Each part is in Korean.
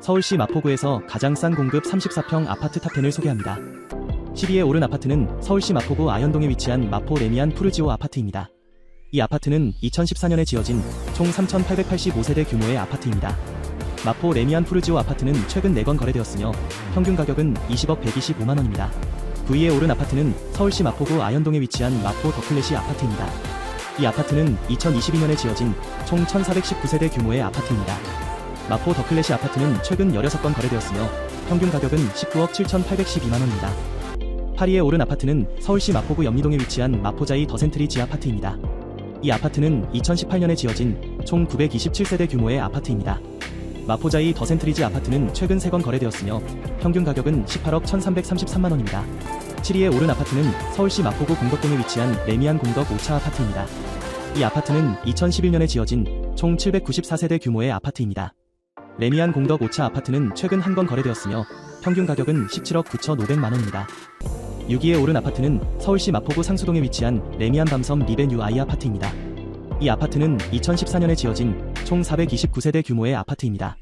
서울시 마포구에서 가장 싼 공급 34평 아파트 탑10을 소개합니다. 10위에 오른 아파트는 서울시 마포구 아현동에 위치한 마포 레미안 푸르지오 아파트입니다. 이 아파트는 2014년에 지어진 총 3,885세대 규모의 아파트입니다. 마포 레미안 푸르지오 아파트는 최근 4건 거래되었으며 평균 가격은 20억 125만원입니다. 9위에 오른 아파트는 서울시 마포구 아현동에 위치한 마포 더클래시 아파트입니다. 이 아파트는 2022년에 지어진 총 1,419세대 규모의 아파트입니다. 마포 더클래시 아파트는 최근 16건 거래되었으며 평균 가격은 19억 7,812만원입니다. 8위에 오른 아파트는 서울시 마포구 염리동에 위치한 마포자이 더센트리 지 아파트입니다. 이 아파트는 2018년에 지어진 총 927세대 규모의 아파트입니다. 마포자이 더센트리지 아파트는 최근 3건 거래되었으며 평균 가격은 18억 1333만원입니다. 7위에 오른 아파트는 서울시 마포구 공덕동에 위치한 레미안 공덕 5차 아파트입니다. 이 아파트는 2011년에 지어진 총 794세대 규모의 아파트입니다. 레미안 공덕 5차 아파트는 최근 한 건 거래되었으며 평균 가격은 17억 9,500만 원입니다. 6위에 오른 아파트는 서울시 마포구 상수동에 위치한 레미안 밤섬 리벤 UI 아파트입니다. 이 아파트는 2014년에 지어진 총 429세대 규모의 아파트입니다.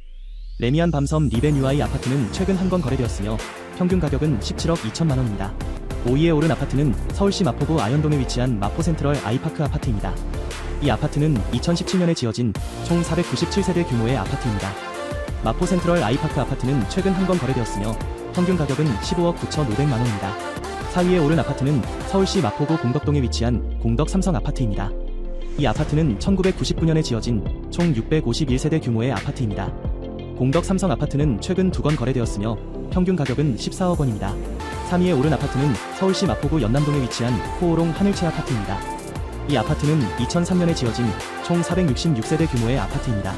레미안 밤섬 리벤 UI 아파트는 최근 한 건 거래되었으며 평균 가격은 17억 2천만 원입니다. 5위에 오른 아파트는 서울시 마포구 아현동에 위치한 마포센트럴 아이파크 아파트입니다. 이 아파트는 2017년에 지어진 총 497세대 규모의 아파트입니다. 마포 센트럴 아이파크 아파트는 최근 한 건 거래되었으며 평균 가격은 15억 9,500만 원입니다. 4위에 오른 아파트는 서울시 마포구 공덕동에 위치한 공덕 삼성 아파트입니다. 이 아파트는 1999년에 지어진 총 651세대 규모의 아파트입니다. 공덕 삼성 아파트는 최근 두 건 거래되었으며 평균 가격은 14억 원입니다. 3위에 오른 아파트는 서울시 마포구 연남동에 위치한 호오롱 하늘채 아파트입니다. 이 아파트는 2003년에 지어진 총 466세대 규모의 아파트입니다.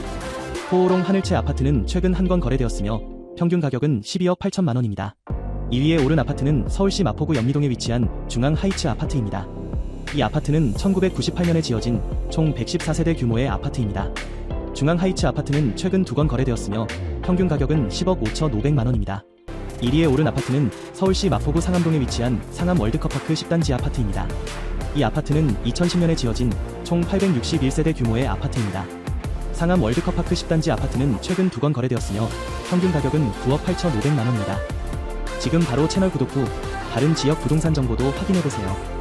호오롱 하늘채 아파트는 최근 한 건 거래되었으며 평균 가격은 12억 8천만 원입니다. 2위에 오른 아파트는 서울시 마포구 연미동에 위치한 중앙 하이츠 아파트입니다. 이 아파트는 1998년에 지어진 총 114세대 규모의 아파트입니다. 중앙 하이츠 아파트는 최근 두 건 거래되었으며 평균 가격은 10억 5,500만 원입니다. 1위에 오른 아파트는 서울시 마포구 상암동에 위치한 상암 월드컵파크 10단지 아파트입니다. 이 아파트는 2010년에 지어진 총 861세대 규모의 아파트입니다. 상암 월드컵 파크 10단지 아파트는 최근 두 건 거래되었으며 평균 가격은 9억 8,500만 원입니다. 지금 바로 채널 구독 후 다른 지역 부동산 정보도 확인해보세요.